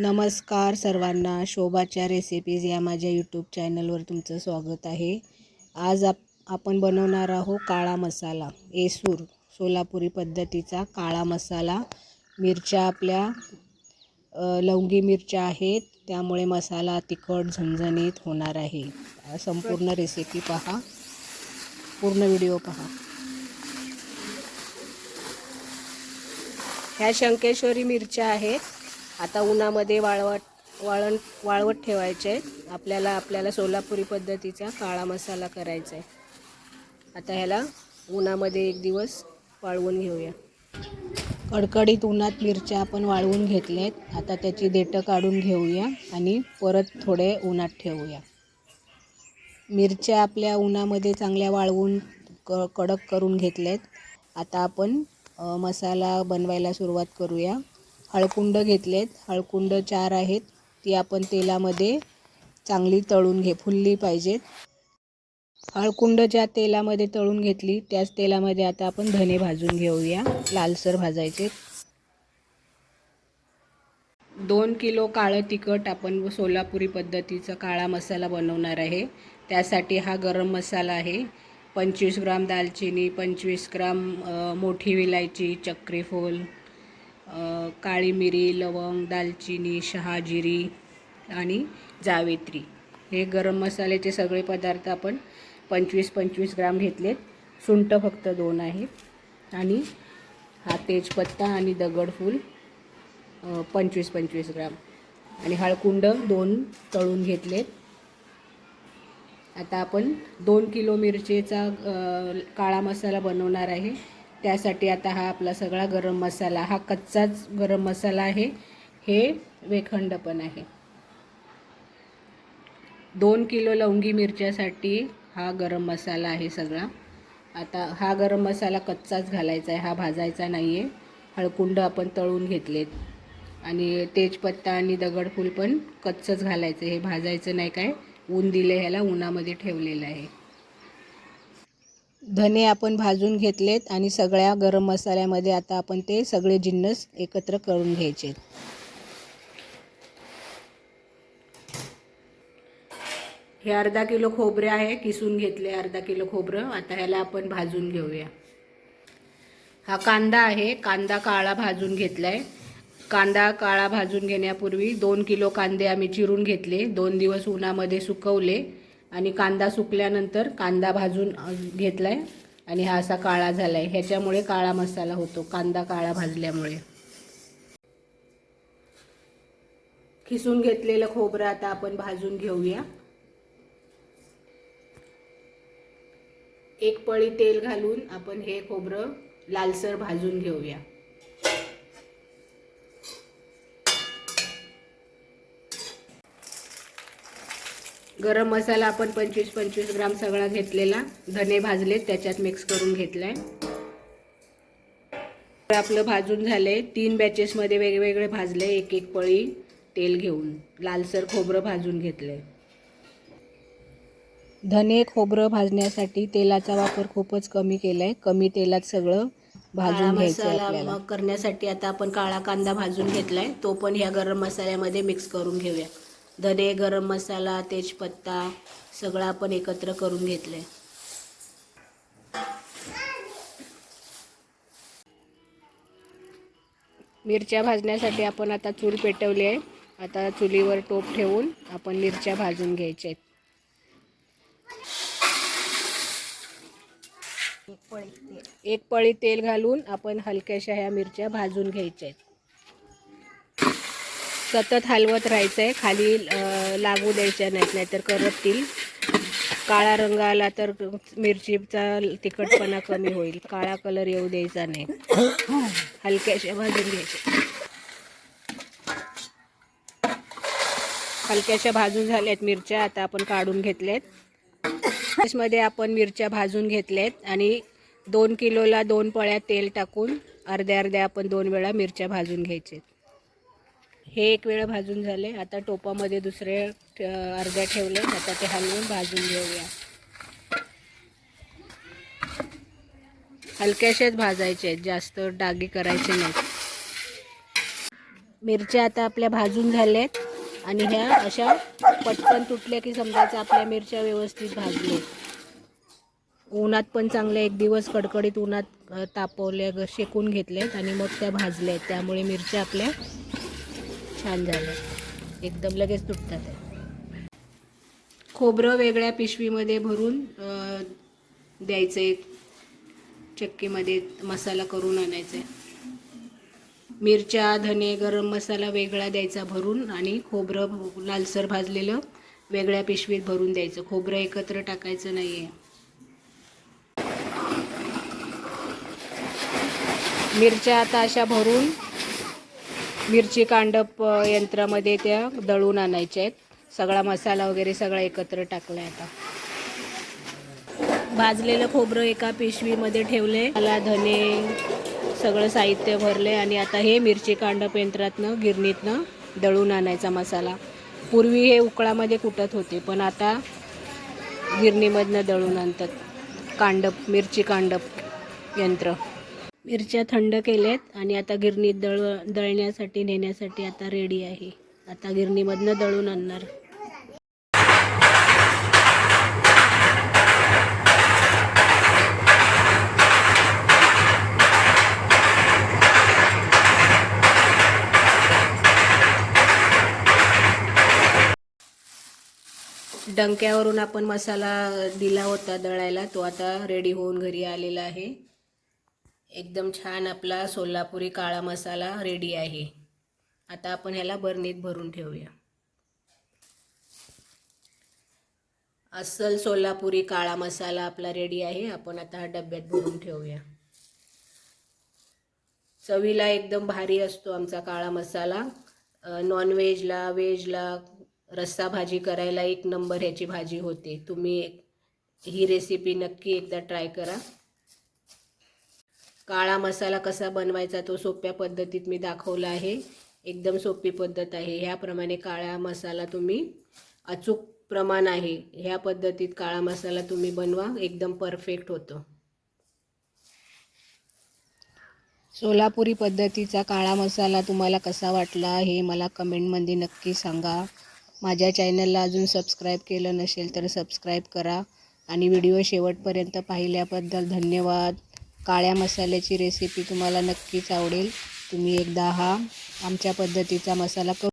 नमस्कार सर्वांना. शोभाच्या रेसिपीज या माझ्या यूट्यूब चॅनलवर तुमचं स्वागत आहे. आज आप आपण बनवणार आहोत काळा मसाला. येसूर सोलापुरी पद्धतीचा काळा मसाला. मिरच्या आपल्या लवंगी मिरच्या आहेत. त्यामुळे मसाला तिखट झणझणीत होणार आहे. संपूर्ण रेसिपी पहा. पूर्ण व्हिडिओ पहा. ह्या शंकेश्वरी मिरच्या आहेत. आता उन्हामध्ये वाळवट वाळण वाळवत ठेवायचे. आहे आपल्याला आपल्याला सोलापुरी पद्धतीचा काळा मसाला करायचा आहे. आता ह्याला उन्हामध्ये एक दिवस वाळवून घेऊया. कडकडीत उन्हात मिरच्या आपण वाळवून घेतल्यात आता त्याची देठं काढून घेऊया आणि परत थोडे उन्हात ठेवूया. मिरच्या आपल्या उन्हामध्ये चांगल्या वाळवून क कडक करून घेतल्यात आता आपण मसाला बनवायला सुरुवात करूया. हळकुंड घेतलेत. हळकुंड चार आहेत. ती आपण तेलामध्ये चांगली तळून घे फुलली पाहिजेत हळकुंड ज्या तेलामध्ये तळून घेतली त्याच तेलामध्ये आता आपण धने भाजून घेऊया. लालसर भाजायचे. दोन किलो काळं तिखट आपण सोलापुरी पद्धतीचा काळा मसाला बनवणार आहे. त्यासाठी हा गरम मसाला आहे. पंचवीस ग्राम दालचिनी पंचवीस ग्राम मोठी विलायची चक्रीफूल काळी मिरी लवंग दालचिनी शहाजिरी आणि जावेत्री. हे गरम मसाल्याचे सगळे पदार्थ आपण पंचवीस पंचवीस ग्राम घेतलेत. सुंट फक्त दोन आहेत. आणि हा तेजपत्ता आणि दगडफूल पंचवीस पंचवीस ग्राम. आणि हळकुंड दोन तळून घेतलेत. आता आपण दोन किलो मिरचीचा काळा मसाला बनवणार आहे. त्यासाठी आता हा आपला सगळा गरम मसाला हा कच्चाच गरम मसाला आहे. हे वेखंड पण आहे. दोन किलो लवंगी मिरच्यासाठी हा गरम मसाला आहे सगळा. आता हा गरम मसाला कच्चाच घालायचा आहे हा भाजायचा नाही आहे हळकुंड आपण तळून घेतलेत. आणि तेजपत्ता आणि दगडफूल पण कच्चंच घालायचं हे भाजायचं नाही काय. ऊन दिले ह्याला उन्हामध्ये ठेवलेलं आहे. धने आपण भाजून घेतलेत आणि सगळ्या गरम मसाल्यामध्ये आता आपण ते सगळे जिन्नस एकत्र करून घ्यायचे. हे अर्धा किलो खोबरे आहे किसून घेतले अर्धा किलो खोबरं. आता ह्याला आपण भाजून घेऊया. हा कांदा आहे कांदा काळा भाजून घेतला आहे कांदा काळा भाजून घेण्यापूर्वी दोन किलो कांदे आम्ही चिरून घेतले. दोन दिवस उन्हामध्ये सुकवले. आणि कांदा सुकल्यानंतर कांदा भाजून घेतला घेतलाय. आणि हा असा काळा झालाय. ह्याच्यामुळे काळा मसाला होतो कांदा काळा भाजल्यामुळे. खिसून घेतलेलं खोबरं आता आपण भाजून घेऊया. एक पळी तेल घालून आपण हे खोबरं लालसर भाजून घेऊया. गरम मसाला आपण पंचवीस पंचवीस ग्राम सगळा घेतलेला. धने भाजलेत त्याच्यात मिक्स करून घेतलाय. आपलं भाजून झालंय. तीन बॅचेसमध्ये वेगवेगळे भाजले एक एक पळी तेल घेऊन. लालसर खोबरं भाजून घेतलंय. धने खोबरं भाजण्यासाठी तेलाचा वापर खूपच कमी केलाय. कमी तेलात सगळं भाजून मग करण्यासाठी आता आपण काळा कांदा भाजून घेतलाय. तो पण ह्या गरम मसाल्यामध्ये मिक्स करून घेऊया. धने गरम मसाला तेजपत्ता सगळं आपण एकत्र करून घेतलंय. मिरच्या भाजण्यासाठी आपण आता चूल पेटवली आहे. आता चुलीवर टोप ठेवून आपण मिरच्या भाजून घ्यायच्या आहेत. एक पळी तेल घालून आपण हलक्याशा ह्या मिरच्या भाजून घ्यायच्या आहेत. सतत हलवत राहायचं आहे खाली लागू द्यायच्या नाहीत नाहीतर करपतील. काळा रंग आला तर मिरचीचा तिखटपणा कमी होईल. काळा कलर येऊ द्यायचा नाही. हलक्याशा भाजून घ्यायचे. हलक्याशा भाजून झाल्यात मिरच्या. आता आपण काढून घेतल्यात. मध्ये आपण मिरच्या भाजून घेतल्यात आणि दोन किलोला दोन पळ्या तेल टाकून अर्ध्या अर्ध्या आपण दोन वेळा मिरच्या भाजून घ्यायचे हे एक वेळ भाजून झाले. आता टोपामध्ये दुसरे अर्ध्या ठेवले. आता ते हलवून भाजून घेऊया. हलक्याशेच भाजायचे आहेत. जास्त डागी करायचे नाहीत. मिरच्या आता आपल्या भाजून झाल्यात आणि ह्या अशा पटकन तुटल्या की समजायचं आपल्या मिरच्या व्यवस्थित भाजल्या. उन्हात पण चांगले एक दिवस कडकडीत उन्हात तापवल्या शेकून घेतल्यात आणि मग त्या भाजल्या आहेत. त्यामुळे मिरच्या आपल्या छान झालं. एकदम लगेच तुटतात. आहे. खोबरं वेगळ्या पिशवीमध्ये भरून द्यायचं आहे चक्कीमध्ये मसाला करून आणायचा. आहे मिरच्या धने गरम मसाला वेगळा द्यायचा भरून आणि खोबरं लालसर भाजलेलं वेगळ्या पिशवीत भरून द्यायचं. खोबरं एकत्र टाकायचं नाही आहे मिरच्या आता अशा भरून मिरची कांडप यंत्रामध्ये त्या दळून आणायच्या आहेत. सगळा मसाला वगैरे सगळा एकत्र टाकला आता. भाजलेलं खोबरं एका पिशवीमध्ये ठेवले. मला धने सगळं साहित्य भरले आणि आता हे मिरची कांडप यंत्रातनं गिरणीतनं दळून आणायचा मसाला. पूर्वी हे उकळामध्ये कुटत होते पण आता गिरणीमधनं दळून आणतात. कांडप मिरची कांडप यंत्र. मिरच्या थंड केल्यात आणि आता गिरणीत दळ दळण्यासाठी नेण्यासाठी आता रेडी आहे. आता गिरणीमधनं दळून आणणार. डंक्यावरून आपण मसाला दिला होता दळायला तो आता रेडी होऊन घरी आलेला आहे. एकदम छान आपला सोलापुरी काळा मसाला रेडी आहे. आता आपण ह्याला बरणीत भरून ठेवूया. अस्सल सोलापुरी काळा मसाला आपला रेडी आहे. आपण आता हा डब्यात भरून ठेवूया. चवीला एकदम भारी असतो आमचा काळा मसाला. नॉनव्हेजला व्हेजला रस्सा भाजी करायला एक नंबर ह्याची भाजी होते. तुम्ही ही रेसिपी नक्की एकदा ट्राय करा. काळा मसाला कसा बनवायचा तो सोप्या पद्धतीत मी दाखवला आहे. एकदम सोपी पद्धत आहे. ह्याप्रमाणे काळा मसाला तुम्ही अचूक प्रमाण आहे. ह्या पद्धतीत काळा मसाला तुम्ही बनवा. एकदम परफेक्ट होतो. सोलापुरी पद्धतीचा काळा मसाला तुम्हाला कसा वाटला हे मला कमेंटमध्ये नक्की सांगा. माझ्या चॅनलला अजून सबस्क्राईब केलं नसेल तर सबस्क्राईब करा. आणि व्हिडिओ शेवटपर्यंत पाहिल्याबद्दल धन्यवाद. काळ्या मसाल्याची रेसिपी तुम्हाला नक्कीच आवडेल. तुम्ही एकदा हा आमच्या पद्धतीचा मसाला करू